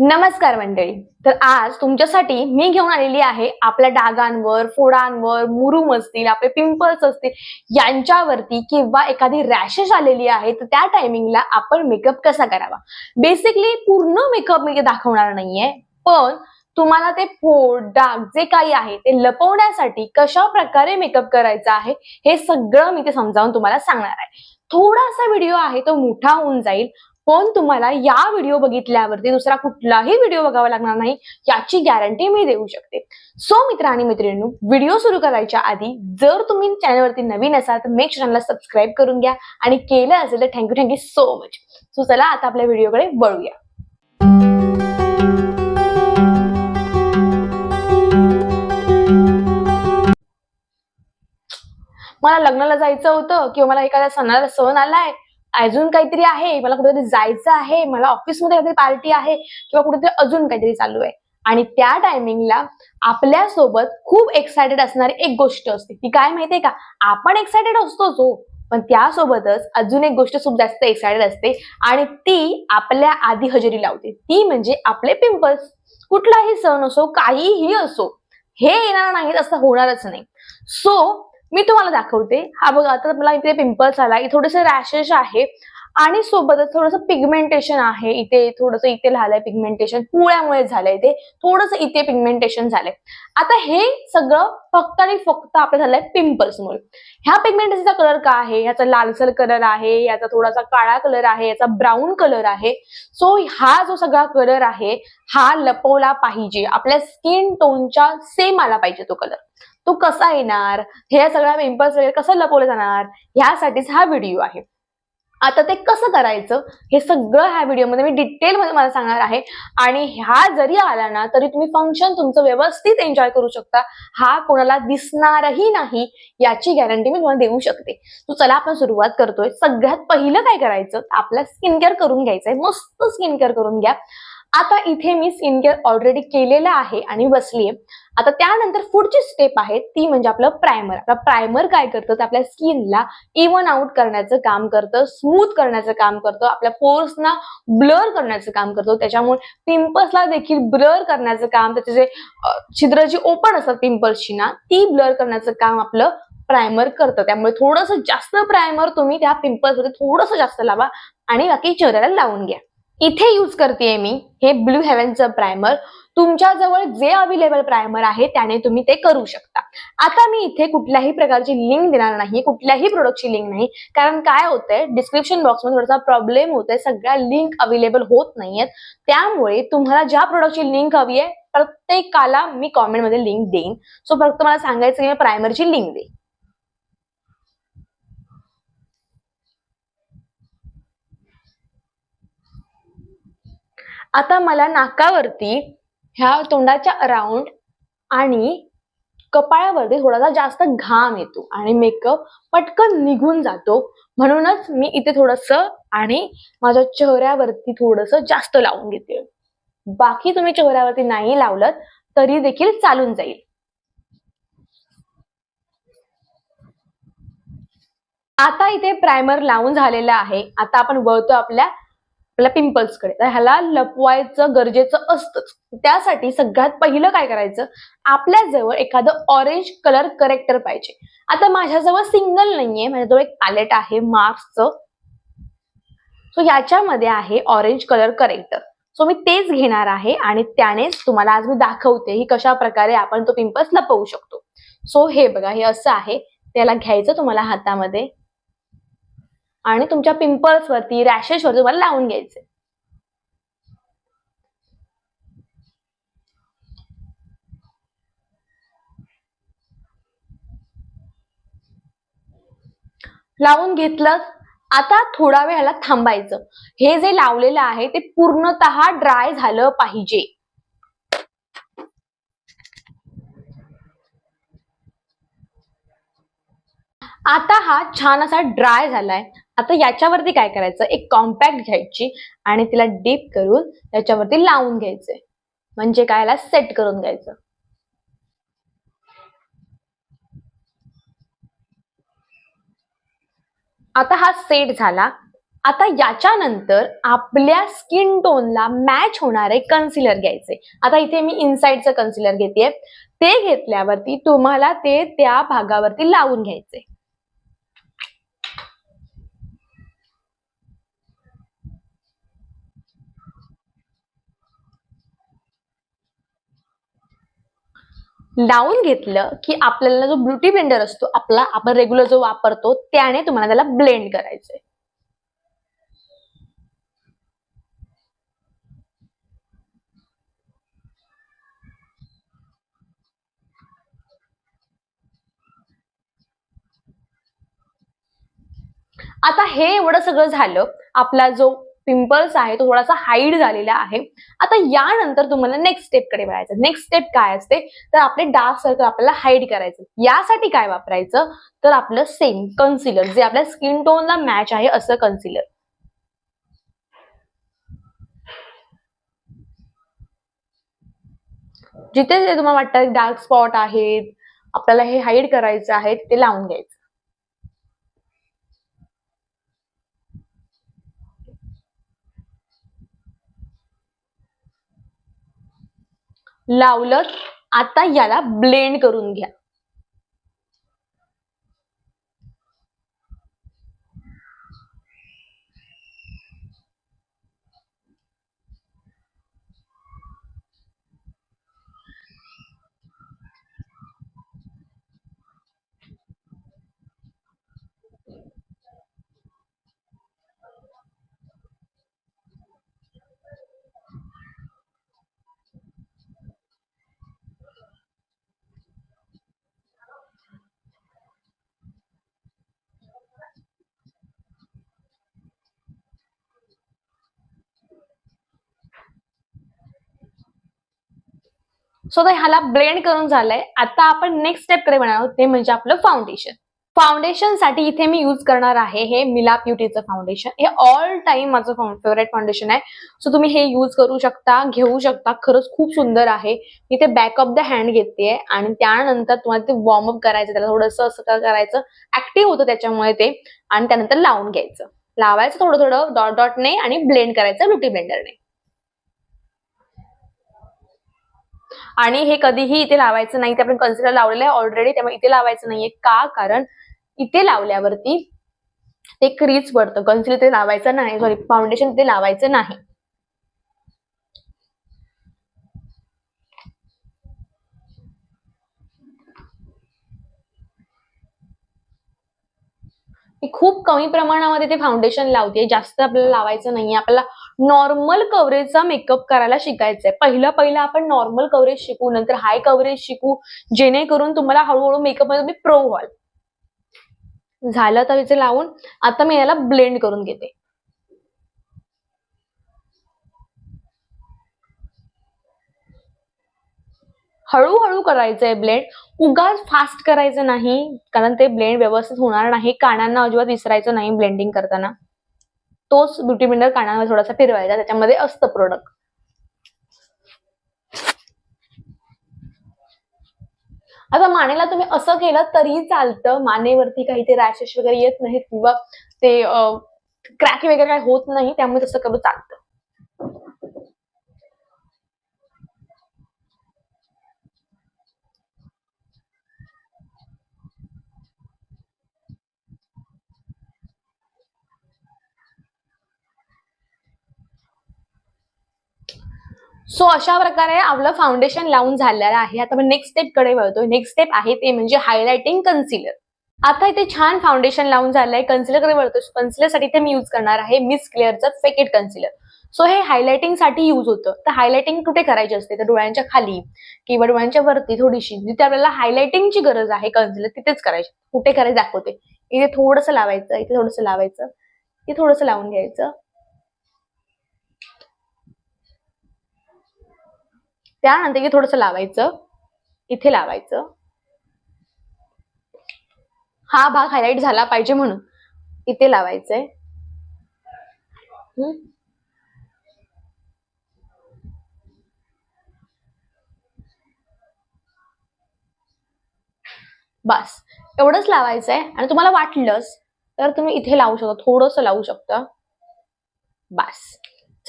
नमस्कार मंडळी. तर आज तुमच्यासाठी मी घेऊन आलेली आहे आपल्या डागांवर फोडांवर मुरूम असतील आपले पिंपल्स असतील यांच्यावरती किंवा एखादी रॅशेस आलेली आहे तर त्या टायमिंगला आपण मेकअप कसा करावा? बेसिकली पूर्ण मेकअप मी दाखवणार नाहीये पण तुम्हाला ते फोड डाग जे काही आहे ते लपवण्यासाठी कशा प्रकारे मेकअप करायचा आहे हे सगळं मी ते समजावून तुम्हाला सांगणार आहे. थोडासा व्हिडिओ आहे तो मोठा होऊन जाईल पण तुम्हाला या व्हिडिओ बघितल्यावरती दुसरा कुठलाही व्हिडिओ बघावा लागणार नाही याची गॅरंटी मी देऊ शकते. सो मित्र आणि मैत्रिणींनो व्हिडिओ सुरू करायच्या आधी जर तुम्ही चॅनलवरती नवीन असाल तर मेक चॅनलला सबस्क्राईब करून घ्या आणि केलं असेल तर thank you thank you so much so चला आता आपल्या व्हिडिओकडे वळूया. मला लग्नाला जायचं होतं किंवा मला एखाद्या सणाला सण आलाय अजून काहीतरी आहे? मला कुठेतरी जायचं आहे? मला ऑफिसमध्ये काहीतरी पार्टी आहे? किंवा कुठेतरी अजून काहीतरी चालू आहे? आणि त्या टायमिंगला आपल्यासोबत खूप एक्सायटेड असणारी एक गोष्ट असते. ती काय माहितीये का? आपण एक्सायटेड असतोच हो. पण त्यासोबतच अजून एक गोष्ट खूप जास्त एक्सायटेड असते आणि ती आपल्या आधी हजेरी लावते. ती म्हणजे आपले पिंपल्स कुठलाही सण असो काहीही असो हे येणार नाहीत असं होणारच नाही. सो मी तुम्हाला दाखवते. हा बघा आता मला इथे पिंपल्स आला इथे थोडेसे रॅशेस आहे. आणि सोबतच थोडंसं पिगमेंटेशन आहे. इथे थोडंसं इथे झालंय पिगमेंटेशन पुळ्यामुळे झालंय इथे थोडंसं इथे पिगमेंटेशन झालंय. आता हे सगळं फक्त आणि फक्त आपलं झालंय पिंपल्समुळे ह्या पिगमेंटेशनचा कलर का आहे? याचा लालसर कलर आहे. याचा थोडासा काळा कलर आहे. याचा ब्राऊन कलर आहे. सो हा जो सगळा कलर आहे हा लपवला पाहिजे. आपल्या स्किन टोनच्या सेम आला पाहिजे तो कलर तो कसा येणार? हे सगळ्या पिंपल्स वगैरे कसं लपवलं जाणार? ह्यासाठीच हा व्हिडिओ आहे. आता ते कसं करायचं? हे सगळं ह्या व्हिडिओमध्ये मी डिटेलमध्ये मला सांगणार आहे. आणि ह्या जरी आला ना तरी तुम्ही फंक्शन तुमचं व्यवस्थित एन्जॉय करू शकता. हा कोणाला दिसणारही नाही याची गॅरंटी मी तुम्हाला देऊ शकते. तो चला आपण सुरुवात करतोय. सगळ्यात पहिलं काय करायचं? आपला स्किन केअर करून घ्यायचंय. मस्त स्किन केअर करून घ्या. आता इथे मी स्किन केअर ऑलरेडी केलेलं आहे आणि बसलीये. आता त्यानंतर पुढची स्टेप आहे ती म्हणजे आपलं प्रायमर आपला प्रायमर काय करतं? तर आपल्या स्किनला इव्हन आउट करण्याचं काम करतं स्मूथ करण्याचं काम करतं आपल्या पोर्सना ब्लर करण्याचं काम करतो. त्याच्यामुळे पिंपल्सला देखील ब्लर करण्याचं काम त्याचे जे छिद्र जी ओपन असतात पिंपल्सची ना ती ब्लर करण्याचं काम आपलं प्रायमर करतं. त्यामुळे थोडंसं जास्त प्रायमर तुम्ही त्या पिंपल्समध्ये थोडंसं जास्त लावा आणि बाकी चेहऱ्याला लावून घ्या. इथे यूज करते मी हे ब्लू हेव्हनचं प्रायमर. तुमच्या जवळ जे अवेलेबल प्रायमर आहे त्याने तुम्ही ते करू शकता. आता मी इथे कुठल्याही प्रकारची लिंक देणार नाही कुठल्याही प्रोडक्टची लिंक नाही. कारण काय होतंय डिस्क्रिप्शन बॉक्समध्ये थोडासा प्रॉब्लेम होतोय सगळ्या लिंक अवेलेबल होत नाहीयेत. त्यामुळे तुम्हाला ज्या प्रोडक्टची लिंक हवी आहे प्रत्येकाला मी कॉमेंटमध्ये लिंक देईन. सो फक्त मला सांगायचं की मी प्रायमरची लिंक देईन. आता मला नाकावरती ह्या तोंडाच्या अराउंड आणि कपाळावरती थोडासा जास्त घाम येतो आणि मेकअप पटकन निघून जातो. म्हणूनच मी इथे थोडस आणि माझ्या चेहऱ्यावरती थोडस जास्त लावून घेते. बाकी तुम्ही चेहऱ्यावरती नाही लावलं तरी देखील चालून जाईल. आता इथे प्रायमर लावून झालेलं आहे. आता आपण वळतो आपल्या आपल्या पिंपल्सकडे तर ह्याला लपवायचं गरजेचं असतंच. त्यासाठी सगळ्यात पहिलं काय करायचं? आपल्याजवळ एखादं ऑरेंज कलर करेक्टर पाहिजे. आता माझ्याजवळ सिंगल नाहीये. माझ्याजवळ एक पॅलेट आहे मार्क्सचं सो याच्यामध्ये आहे ऑरेंज कलर करेक्टर सो मी तेच घेणार आहे आणि त्यानेच तुम्हाला आज मी दाखवते की कशा प्रकारे आपण तो पिंपल्स लपवू शकतो. सो हे बघा हे असं आहे. त्याला घ्यायचं तुम्हाला हातामध्ये. आणि तुमच्या पिंपल्स वरती रॅशेस वरती तुम्हाला लावून घ्यायचे. लावून घेतलं आता थोडा वेळ ह्याला थांबायचं. हे जे लावलेलं आहे ते पूर्णतः ड्राय झालं पाहिजे. आता हा छान असा ड्राय झालाय. आता याच्यावरती काय करायचं? एक कॉम्पॅक्ट घ्यायची आणि तिला डीप करून त्याच्यावरती लावून घ्यायचे म्हणजे काय? याला सेट करून घ्यायचं. आता हा सेट झाला. आता याच्यानंतर आपल्या स्किन टोनला मॅच होणारे कन्सिलर घ्यायचे. आता इथे मी इनसाइडचं कन्सिलर घेते ते घेतल्यावरती तुम्हाला ते त्या भागावरती लावून घ्यायचे लावून घेतलं की आपल्याला जो ब्युटी ब्लेंडर असतो आपला आपण रेग्युलर जो वापरतो त्याने तुम्हाला त्याला ब्लेंड करायचंय. आता हे एवढं सगळं झालं आपला जो पिंपल्स आहे तो थोडासा हाईड झालेला आहे. आता यानंतर तुम्हाला नेक्स्ट स्टेपकडे वळायचं. नेक्स्ट स्टेप काय असते? तर आपले डार्क सर्कल आपल्याला हाईड करायचं. यासाठी काय वापरायचं? तर आपलं सेम कन्सिलर जे आपल्या स्किन टोनला मॅच आहे असं कन्सिलर जिथे जे तुम्हाला वाटतं डार्क स्पॉट आहेत आपल्याला हे हाईड करायचं आहे ते लावून घ्यायचं. लावलं आता याला ब्लेंड करून घ्या. सो तर ह्याला ब्लेंड करून झालंय. आता आपण नेक्स्ट स्टेपकडे म्हणणार आहोत. ते म्हणजे आपलं फाउंडेशन फाउंडेशनसाठी इथे मी युज करणार आहे हे मिला ब्युटीचं फाउंडेशन हे ऑल टाइम माझं फेवरेट फाउंडेशन आहे. सो तुम्ही हे युज करू शकता घेऊ शकता. खरंच खूप सुंदर आहे. मी ते बॅक ऑफ द हँड घेते आणि त्यानंतर तुम्हाला ते वॉर्मअप करायचं त्याला थोडंसं असं करायचं ऍक्टिव्ह होतं त्याच्यामुळे ते. आणि त्यानंतर लावून घ्यायचं. लावायचं थोडं थोडं डॉट डॉटने आणि ब्लेंड करायचं ब्युटी ब्लेंडरने आणि हे कधीही इथे लावायचं नाही ते आपण कन्सिलर लावलेलं आहे ऑलरेडी त्यामुळे इथे लावायचं नाहीये. का? कारण इथे लावल्यावरती ते क्रीज पडतं. कन्सिलर ते लावायचं नाही सॉरी फाउंडेशन ते लावायचं नाही. मी खूप कमी प्रमाणामध्ये ते फाउंडेशन लावते जास्त आपल्याला लावायचं नाहीये. आपल्याला नॉर्मल कव्हरेजचा मेकअप करायला शिकायचंय. पहिलं पहिलं आपण नॉर्मल कव्हरेज शिकू नंतर हाय कव्हरेज शिकू जेणेकरून तुम्हाला हळूहळू मेकअपमध्ये तुम्ही प्रो व्हाल. झालं तर इथे लावून आता मी याला ब्लेंड करून घेते. हळूहळू करायचंय ब्लेंड उगाच फास्ट करायचं नाही कारण ते ब्लेंड व्यवस्थित होणार नाही कानांना अजिबात विसरायचं नाही ब्लेंडिंग करताना. तोच ब्युटी ब्लेंडर कानावर थोडासा फिरवायचा त्याच्यामध्ये असतं प्रोडक्ट आता मानेला तुम्ही असं केलं तरी चालतं मानेवरती काही ते रॅशेस वगैरे येत नाहीत किंवा ते क्रॅक वगैरे काही होत नाही त्यामुळे तसं करू चालतं. सो अशा प्रकारे आपलं फाउंडेशन लावून झालेलं आहे. आता आपण नेक्स्ट स्टेपकडे वळतोय. नेक्स्ट स्टेप आहे ते म्हणजे हायलायटिंग कन्सिलर आता इथे छान फाउंडेशन लावून झालंय. कन्सिलरकडे वळतोय. कन्सिलरसाठी इथे मी युज करणार आहे मिस क्लिअरचं फेकेट कन्सिलर सो हे हायलायटिंगसाठी युज होतं. तर हायलायटिंग कुठे करायची असते? तर डोळ्यांच्या खाली किंवा डोळ्यांच्या वरती थोडीशी. जिथे आपल्याला हायलायटिंगची गरज आहे कन्सिलर तिथेच करायची. कुठे करायचं दाखवते. इथे थोडंसं लावायचं इथे थोडंसं लावायचं इथे थोडंसं लावून घ्यायचं. त्यानंतर इथे थोडस लावायचं. इथे लावायचं. हा भाग हायलाइट झाला पाहिजे म्हणून. इथे लावायचंय. बस. एवढंच लावायचंय. आणि तुम्हाला वाटलंच तर तुम्ही इथे लावू शकता. थोडंसं लावू शकता. बस.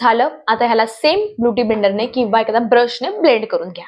झालं. आता ह्याला सेम ब्युटी ब्लेंडरने किंवा एखादा ब्रशने ब्लेंड करून घ्या.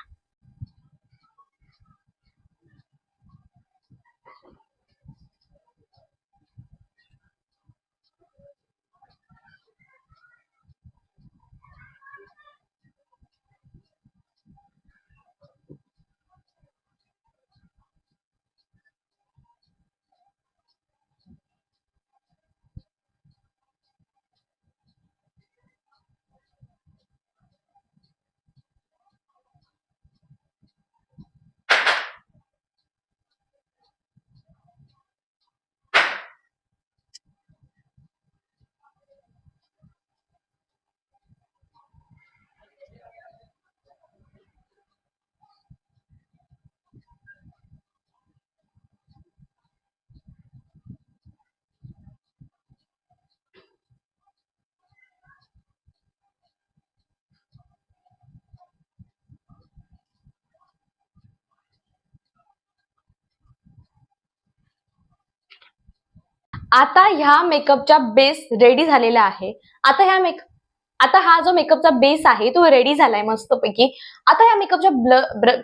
आता ह्या मेकअपचा बेस रेडी झालेला आहे. आता ह्या मेक आता हा जो मेकअपचा बेस आहे तो रेडी झालाय मस्तपैकी. आता ह्या मेकअपच्या ब्ल ब्र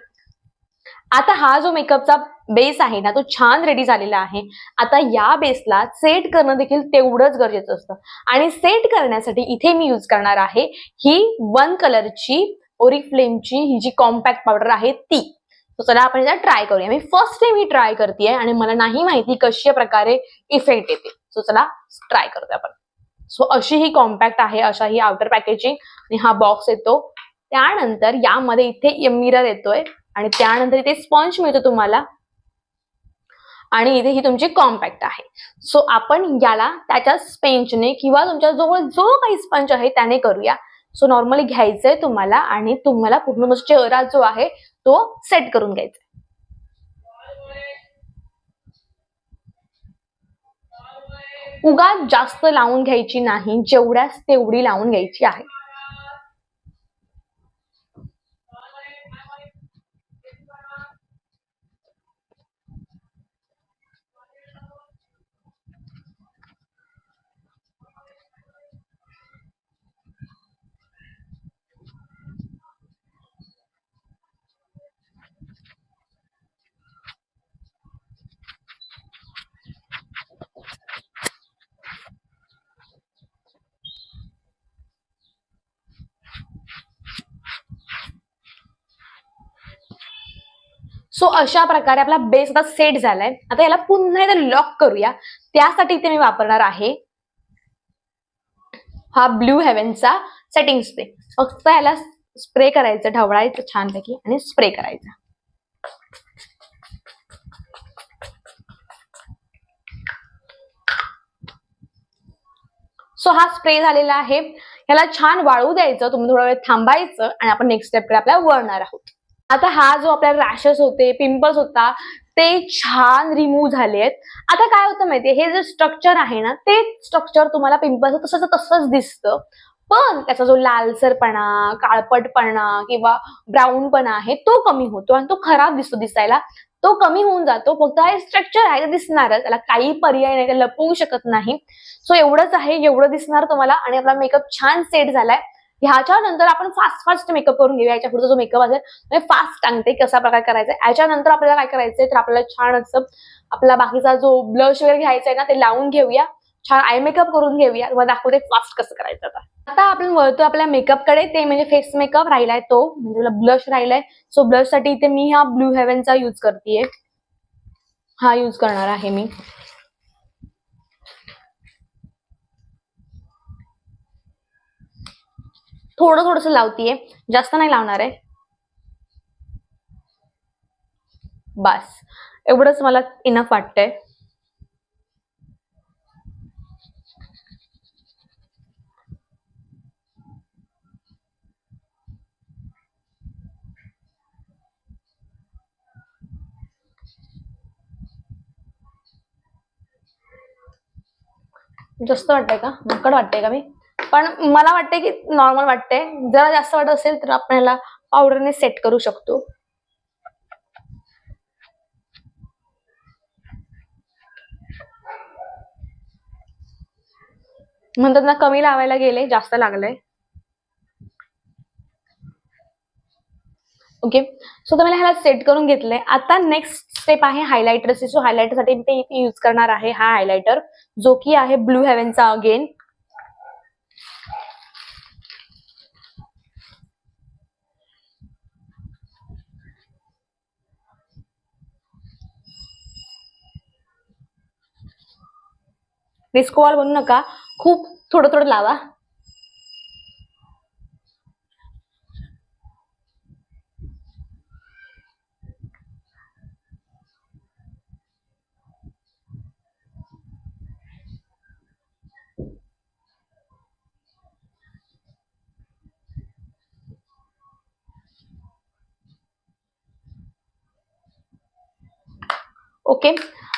आता हा जो मेकअपचा बेस आहे ना तो छान रेडी झालेला आहे. आता या बेसला सेट करणं देखील तेवढंच गरजेचं असतं. आणि सेट करण्यासाठी इथे मी यूज करणार आहे ही वन कलरची ओरिफ्लेमची ही जी कॉम्पॅक्ट पावडर आहे ती. तर चला आपण याला ट्राय करूया. मी फर्स्ट टाइम ही ट्राय करते आणि मला नाही माहिती कशा प्रकारे इफेक्ट येते सो चला ट्राय करतोय आपण. सो अशी ही कॉम्पॅक्ट आहे अशा ही आउटर पॅकेजिंग आणि हा बॉक्स येतो. त्यानंतर यामध्ये इथे मिरर येतोय आणि त्यानंतर इथे स्पंज मिळतो तुम्हाला. आणि इथे ही तुमची कॉम्पॅक्ट आहे. सो आपण याला त्याच्या स्पेंचने किंवा तुमच्या जवळ जो काही स्पंज आहे त्याने करूया. सो नॉर्मली घ्यायचंय तुम्हाला आणि तुम्हाला पूर्ण चेहरा जो आहे तो सेट करून घ्यायचा. उगा जास्त लावून घ्यायची नाही जेवढ्याच तेवढी लावून घ्यायची आहे. सो अशा प्रकारे आपला बेस आता सेट झालाय. आता याला पुन्हा एकदा लॉक करूया. त्यासाठी इथे मी वापरणार आहे हा ब्ल्यू हेव्हनचा सेटिंग स्प्रे फक्त याला स्प्रे करायचं ढवळायचं छानपैकी आणि स्प्रे करायचा. सो हा स्प्रे झालेला आहे. ह्याला छान वाळू द्यायचं तुम्ही थोडा वेळ थांबायचं आणि आपण नेक्स्ट स्टेपकडे आपल्याला वळणार आहोत. आता हा जो आपल्याला रॅशेस होते पिंपल्स होता ते छान रिमूव्ह झाले आहेत आता काय होतं माहितीये हे जे स्ट्रक्चर आहे ना ते स्ट्रक्चर तुम्हाला पिंपल्स तसंच तसंच दिसतं. पण त्याचा जो लालसरपणा काळपटपणा किंवा ब्राऊनपणा आहे तो कमी होतो आणि तो खराब दिसतो दिसायला. तो कमी होऊन जातो फक्त हे स्ट्रक्चर आहे ते दिसणारच. त्याला काही पर्याय नाही ते लपवू शकत नाही. सो एवढंच आहे एवढं दिसणार तुम्हाला आणि आपला मेकअप छान सेट झालाय. ह्याच्या नंतर आपण फास्ट फास्ट मेकअप करून घेऊया. याच्या पुढचा जो मेकअप असेल फास्ट सांगते कसा प्रकार करायचा आहे. याच्यानंतर आपल्याला काय करायचंय तर आपल्याला छान असं आपला बाकीचा जो ब्लश वगैरे घ्यायचा आहे ना ते लावून घेऊया. छान आय मेकअप करून घेऊया. तुम्हाला दाखवते फास्ट कसं करायचं आता. आता आपण वळतो आपल्या मेकअपकडे ते म्हणजे फेस मेकअप राहिलाय तो. म्हणजे ब्लश राहिलाय. सो ब्लशसाठी इथे मी हा ब्लू हेवनचा युज करतेय. हा युज करणार आहे मी. थोडं थोडस लावतीये. जास्त नाही लावणार आहे. बस. एवढंच मला इनफ वाटतंय. जास्त वाटतंय का? नकड वाटतंय का मी? पण मला वाटतंय की नॉर्मल वाटते जरा जास्त वाटत असेल तर आपण याला पावडरने सेट करू शकतो. म्हणतात ना कमी लावायला गेले जास्त लागलंय. ओके सो तर मला ह्याला सेट करून घेतलंय. आता नेक्स्ट स्टेप आहे हायलायटरची सो हायलायटरसाठी मी ते इथे यूज करणार आहे हा हायलायटर जो की आहे ब्लू हेवनचा अगेन डिस्को वॉल बनू नका. खूप थोडं थोडं लावा. ओके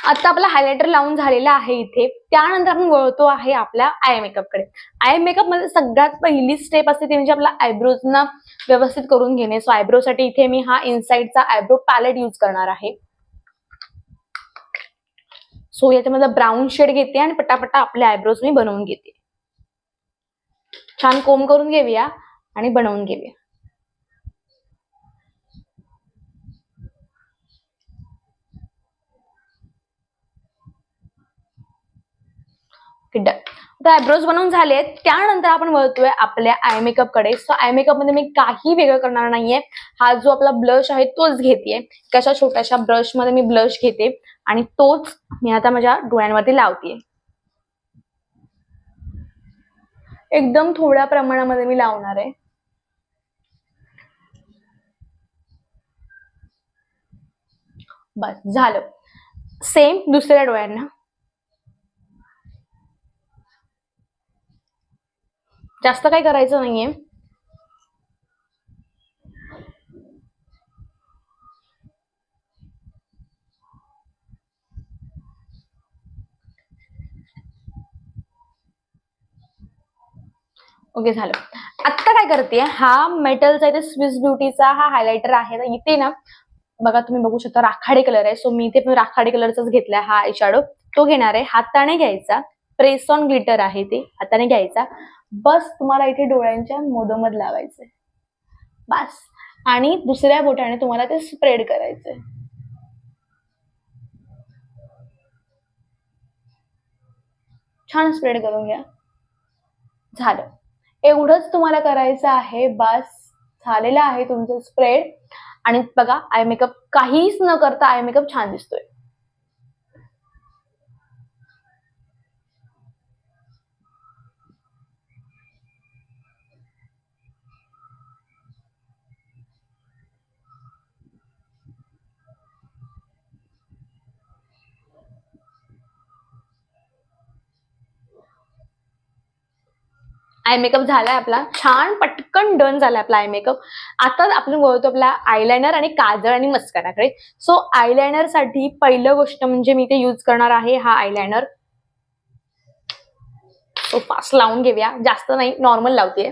आता आपला हायलायटर लावून झालेला आहे इथे. त्यानंतर आपण वळतो आहे आपल्या आय मेकअपकडे आय मेकअपमध्ये सगळ्यात पहिली स्टेप असते ती म्हणजे आपल्या आयब्रोजना व्यवस्थित करून घेणे. सो आयब्रो साठी इथे मी हा इनसाइडचा आयब्रो पॅलेट यूज करणार आहे. सो याच्यामध्ये ब्राऊन शेड घेते आणि पटापटा आपले आयब्रोज मी बनवून घेते. छान कोम करून घेऊया आणि बनवून घेऊया. डन आता आयब्रोज बनवून झाले त्यानंतर आपण वळतोय आपल्या आय मेकअपकडे. सो आय मेकअपमध्ये मी काही वेगळं करणार नाहीये. हा जो आपला ब्लश आहे तोच घेतेय. कशा छोट्याशा ब्रशमध्ये मी ब्लश घेते आणि तोच मी आता माझ्या डोळ्यांमध्ये लावते एकदम थोड्या प्रमाणामध्ये मी लावणार आहे. बस झालं. सेम दुसऱ्या डोळ्यांना. जास्त काही करायचं नाहीये. ओके झालं. आत्ता काय करते हा मेटलचा इथे स्विस ब्युटीचा हा हायलायटर आहे. तर इथे ना बघा तुम्ही बघू शकता राखाडी कलर आहे. सो मी इथे पण राखाडी कलरचाच घेतलाय हा आयशॅडो तो घेणार आहे. हाताने घ्यायचा प्रेस ऑन ग्लिटर आहे ते. हाताने घ्यायचा बस तुम्हाला इथे डोळ्यांच्या मोदोमध लावायचंय. बस. आणि दुसऱ्या बोटाने तुम्हाला ते स्प्रेड करायचंय. छान स्प्रेड करून घ्या. झालं. एवढंच तुम्हाला करायचं आहे. बस. झालेलं आहे तुमचं स्प्रेड आणि बघा आय मेकअप काहीच न करता आय मेकअप छान दिसतोय. आय मेकअप झालाय आपला. छान पटकन डन झालाय आपला आय मेकअप आता आपण बोलतो आपला आयलायनर आणि काजळ आणि मस्काराकडे सो आयलायनरसाठी पहिलं गोष्ट म्हणजे मी ते यूज करणार आहे हा आयलायनर सो फास्ट लावून घेऊया. जास्त नाही नॉर्मल लावते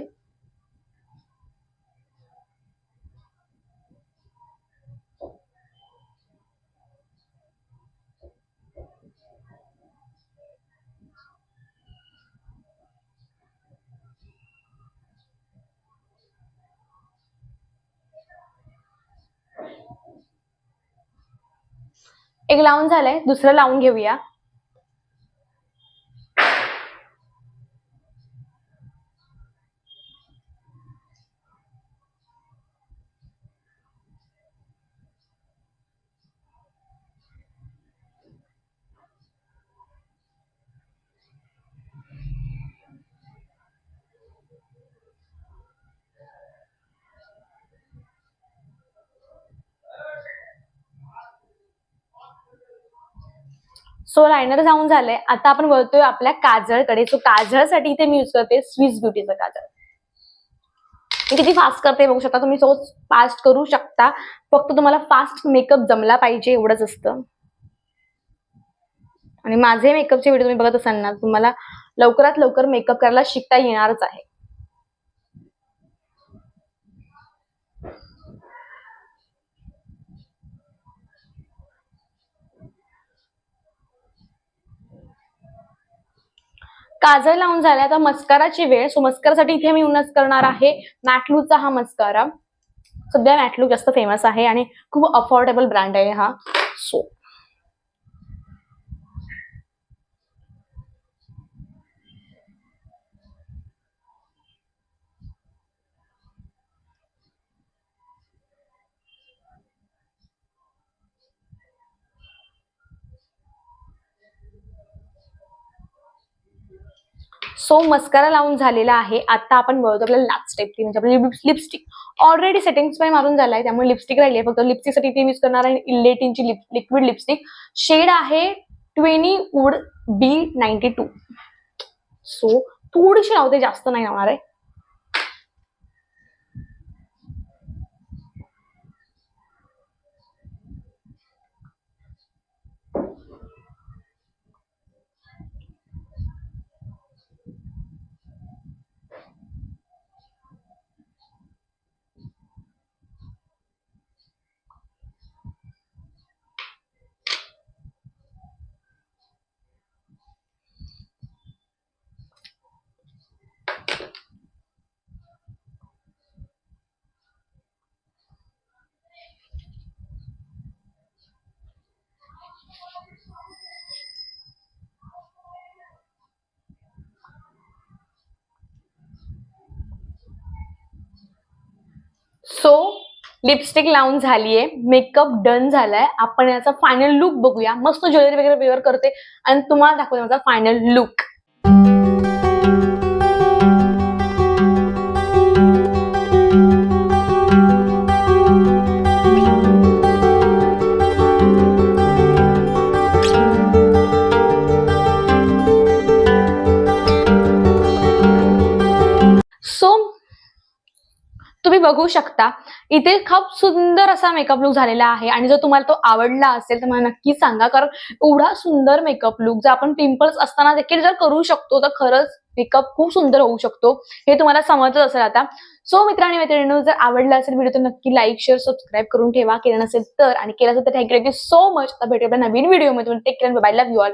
एक लावून झालंय दुसरं लावून घेऊया. सो लायनर जाऊन झालंय. आता आपण वळतोय आपल्या काजळकडे. सो काजळसाठी इथे मी यूज करते स्विस ब्युटीचं काजळ. मी किती फास्ट करते बघू शकता तुम्ही. सो फास्ट करू शकता. फक्त तुम्हाला फास्ट मेकअप जमला पाहिजे एवढंच असतं. आणि माझे मेकअपचे व्हिडिओ तुम्ही बघत असाल ना तुम्हाला लवकरात लवकर मेकअप करायला शिकता येणारच आहे. काजळ लावून झाले आता मस्काराची वेळ. सो मस्कारासाठी इथे मी यूज करणार आहे. मॅटलूचा हा मस्कारा. सध्या मॅटलू जास्त फेमस आहे आणि खूप अफोर्डेबल ब्रँड आहे हा. सो सो मस्कारा लावून झालेला आहे. आता आपण बघतो आपल्याला लास्ट स्टेप ती म्हणजे आपली लिपस्टिक ऑलरेडी सेटिंग स्प्रे मारून झालाय त्यामुळे लिपस्टिक राहिली आहे. फक्त लिपस्टिकसाठी ती यूज करणार आहे. इलेटिनची लिक्विड लिपस्टिक शेड आहे twenty wood B ninety two so थोडीशी लावते जास्त नाही लावणार आहे सो लिपस्टिक लावून झालीये मेकअप डन झालाय. आपण याचा फायनल लुक बघूया. मस्त ज्वेलरी वगैरे वेअर करते. आणि तुम्हाला दाखवते माझा फायनल लुक बघू शकता. इथे खूप सुंदर असा मेकअप लुक झालेला आहे आणि जर तुम्हाला तो आवडला असेल तर मला नक्की सांगा. कारण एवढा सुंदर मेकअप लुक जर आपण पिंपल्स असताना देखील जर करू शकतो तर खरंच मेकअप खूप सुंदर होऊ शकतो. हे तुम्हाला समजत असेल आता. सो मित्रांनी मैत्रिणींनो जर आवडला असेल व्हिडिओ तर नक्की लाईक शेअर सबस्क्राईब करून ठेवा. केलं नसेल तर आणि केलं असेल तर थँक्यू सो मच आता भेटूया आपल्या नवीन व्हिडिओमध्ये टेक केलं बाय लव्ह यू ऑल